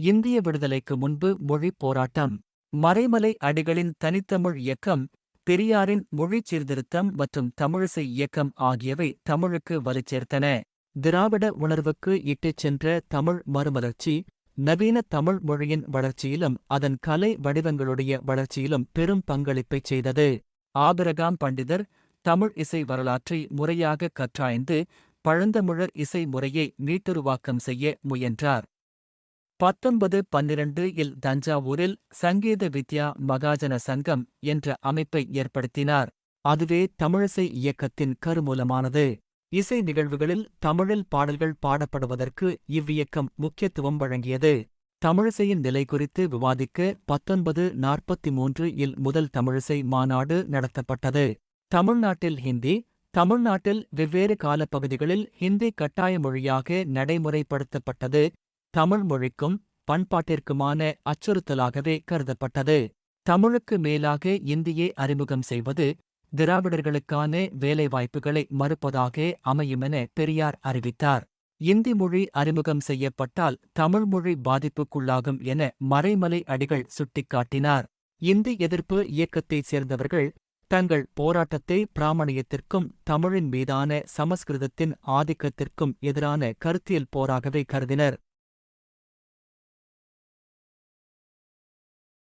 இந்திய விடுதலைக்கு முன்பு மொழிப் போராட்டம் மறைமலை அடிகளின் தனித்தமிழ் இயக்கம் பெரியாரின் மொழிச் சீர்திருத்தம் மற்றும் தமிழிசை இயக்கம் ஆகியவை தமிழுக்கு வலுச்சேர்த்தன. திராவிட உணர்வுக்கு இட்டுச் சென்ற தமிழ் மறுமலர்ச்சி நவீன தமிழ் மொழியின் வளர்ச்சியிலும் அதன் கலை வடிவங்களுடைய வளர்ச்சியிலும் பெரும் பங்களிப்பைச் செய்தது. ஆபிரகாம் பண்டிதர் தமிழ் இசை வரலாற்றை முறையாக கற்றாய்ந்து பழந்தமிழர் இசை முறையை மீட்டுருவாக்கம் செய்ய முயன்றார். பத்தொன்பது பன்னிரண்டு இல் தஞ்சாவூரில் சங்கீத வித்யா மகாஜன சங்கம் என்ற அமைப்பை ஏற்படுத்தினார். அதுவே தமிழிசை இயக்கத்தின் கருமூலமானது. இசை நிகழ்வுகளில் தமிழில் பாடல்கள் பாடப்படுவதற்கு இவ்வியக்கம் முக்கியத்துவம் வழங்கியது. தமிழிசையின் நிலை குறித்து விவாதிக்க பத்தொன்பது நாற்பத்தி மூன்று இல் முதல் தமிழிசை மாநாடு நடத்தப்பட்டது. தமிழ்நாட்டில் ஹிந்தி தமிழ்நாட்டில் வெவ்வேறு காலப்பகுதிகளில் ஹிந்தி கட்டாய மொழியாக நடைமுறைப்படுத்தப்பட்டது. தமிழ் மொழிக்கும் பண்பாட்டிற்குமான அச்சுறுத்தலாகவே கருதப்பட்டது. தமிழுக்கு மேலாக இந்தியை அறிமுகம் செய்வது திராவிடர்களுக்கான வேலைவாய்ப்புகளை மறுப்பதாக அமையுமென பெரியார் அறிவித்தார். இந்தி மொழி அறிமுகம் செய்யப்பட்டால் தமிழ் மொழி பாதிப்புக்குள்ளாகும் என மறைமலை அடிகள் சுட்டிக்காட்டினார். இந்தி எதிர்ப்பு இயக்கத்தைச் சேர்ந்தவர்கள் தங்கள் போராட்டத்தை பிராமணியத்திற்கும் தமிழின் மீதான சமஸ்கிருதத்தின் ஆதிக்கத்திற்கும் எதிரான கருத்தியல் போராகவே கருதினர்.